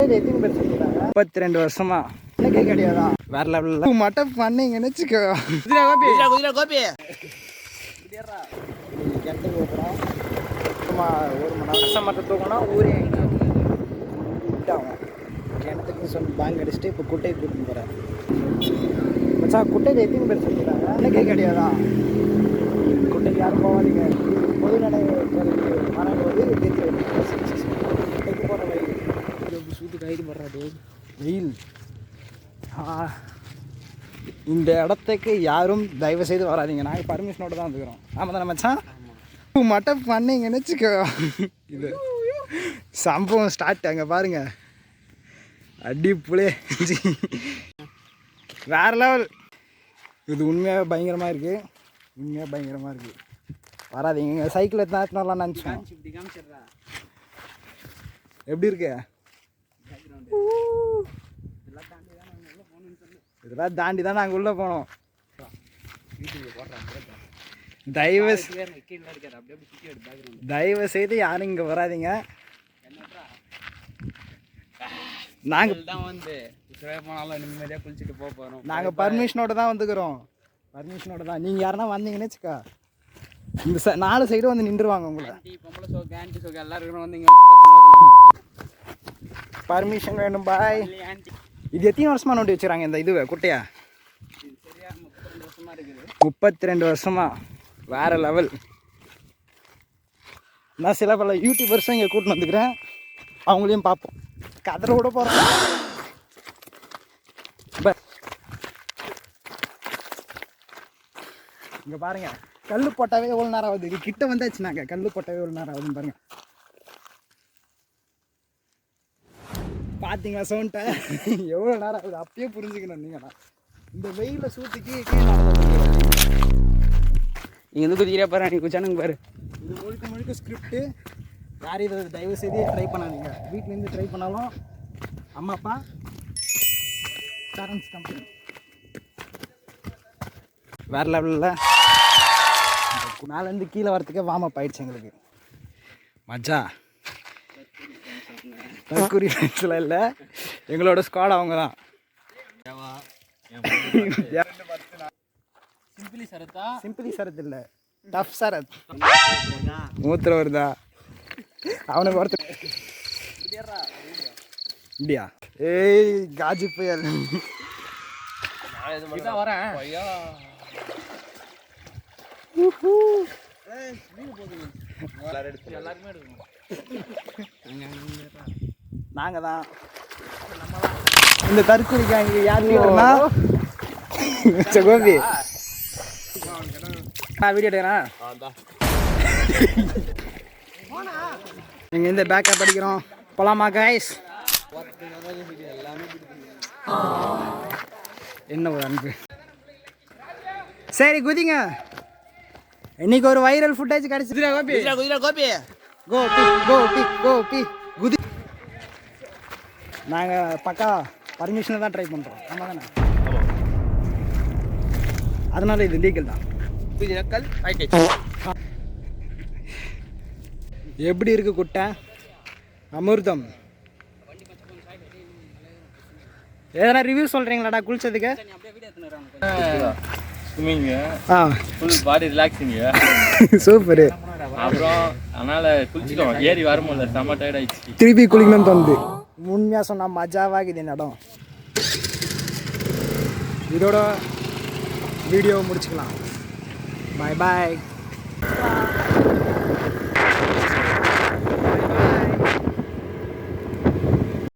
முப்பத்தி ரெண்டு வருஷமா. எனக்கே கிடையாதா வேற லெவலில் மட்டும் பண்ணீங்கன்னு வச்சுக்கோ. சும்மா ஒரு மணி நேரம் வருஷம் மட்டும் தூக்கணும் ஊரே கிணத்துக்கு சொல்லி பேங்க் அடிச்சுட்டு இப்போ குட்டையை கூட்டின்னு போகிறேன் மச்சான் குட்டையில் எத்தனை பேர் சொல்லிக்கிறாங்க? எனக்கே கிடையாதா குட்டைக்கு யாரும் போகாதீங்க. வெயில் ஆ, இந்த இடத்துக்கு யாரும் தயவு செய்து வராதீங்க. நாங்கள் பர்மிஷனோட தான் வந்துக்கிறோம் ஆமாம் தானே மச்சான்? மட்டும் பண்ணீங்கன்னு வச்சுக்கோ. இது சம்பவம் ஸ்டார்ட் அங்கே பாருங்க. அடி புளே. வேற லெவல் இது உண்மையாக பயங்கரமாக இருக்குது உண்மையாக பயங்கரமாக இருக்குது வராதீங்க. சைக்கிள் வரலாம்னு நினச்சோம்? எப்படி இருக்கு? இதெல்லாம் தாண்டி தான் நாங்கள் உள்ளே போனோம். தயவு தயவு செய்து யாரும் இங்கே வராதீங்க. நாங்கள் தான் வந்து போனாலும் நிம்மதியாக குளிச்சுட்டு போக போகிறோம் நாங்கள் பர்மிஷனோட தான் வந்துக்கிறோம். பர்மிஷனோட தான். நீங்கள் யாருன்னா வந்தீங்கன்னு வச்சுக்கா. இந்த ச நாலு சைடும் வந்து நின்றுவாங்க உங்களை. பொம்பளை சோக்கு ஆண்டி சோக்கு எல்லாருக்கும் வந்து இங்கே பர்மிஷன் வேணும் பாய் இது எத்தனை வருஷமா நோண்டி வச்சுறாங்க இந்த இது குட்டையா இது முப்பத்தி இருக்குது முப்பத்தி ரெண்டு வருஷமா வேற லெவல் நான் சில பல யூடியூபர்ஸும் இங்கே கூட்டின்னு வந்துக்கிறேன் அவங்களையும் பார்ப்போம் கதிர விட போகிறோம் இங்கே பாருங்க கல் போட்டாவே எவ்வளோ நேரம் ஆகுது இது கிட்ட வந்தாச்சு நாங்கள் கல் போட்டாவே எவ்வளோ நேரம் ஆகுதுன்னு பாருங்க பார்த்தீங்களா சவுண்ட்டை எவ்வளோ நேரம் ஆகுது? அப்பயே புரிஞ்சுக்கணும் நீங்களாம் இந்த வெயிலில் சூத்துக்கு நீங்கள் வந்து குதிக்கிறா பாரு நீ குச்சானுங்க பாரு. இது முழுக்க முழுக்க ஸ்கிரிப்ட்டு யாரும் இதை தயவு செய்து ட்ரை பண்ணாதீங்க. வீட்டிலேருந்து ட்ரை பண்ணாலும் அம்மா அப்பா பேரண்ட்ஸ் கம்பெனி வேற லெவலில் மேலேருந்து கீழே வரத்துக்கே வார்ம் அப் ஆயிடுச்சு எங்களுக்கு. மஜா தற்கூரி ஃப்ரெண்ட்ஸில் இல்லை. எங்களோட ஸ்குவாட் அவங்க தான். சிம்பிளி சரத்தா? சிம்பிளி சரத் இல்லை. டஃப் சரத். மூத்திர வருதா அவனுக்கு ஒருத்தர். இப்படியா ஏய் காஜி புயல். வரேன். எல்லாருமே எடுக்கணும் நாங்கள் தான் இந்த தற்கொலை கேங்கு யார் லீடர்னா மிஸ்டர் கோபி. நான் வீடியோ எடுக்கிறேன்? நீங்கள் இந்த பேக்கப் படிக்கிறோம் போலாமா கைஸ் என்ன ஒரு அனுப்பு சரி குதிங்க. இன்னைக்கு ஒரு வைரல் ஃபுட்டேஜ் கிடைச்சிது கோபி. குதிரா கோபி. கோபி கோபி கோபி. குதி நாங்கள் பக்கா பர்மிஷனை தான் ட்ரை பண்ணுறோம் ஆமாம் தானே? அதனால இது லீகல் தான். எப்படி இருக்கு குட்டை? அமிர்தம். எதனா ரிவ்யூ சொல்கிறீங்களாடா குளிச்சதுக்கு? ஆ. Full body relaxing super. அப்புறம் அதனால குளிச்சிட்டோம். ஏறி வர முடியல செம்ம டயர்ட் ஆயிடுச்சு. திருப்பி குளிக்கணும்னு தோணுது. உண்மையாக சொன்னால் மஜாவாகுது இடம். இதோட வீடியோ முடிச்சுக்கலாம். பாய் பாய்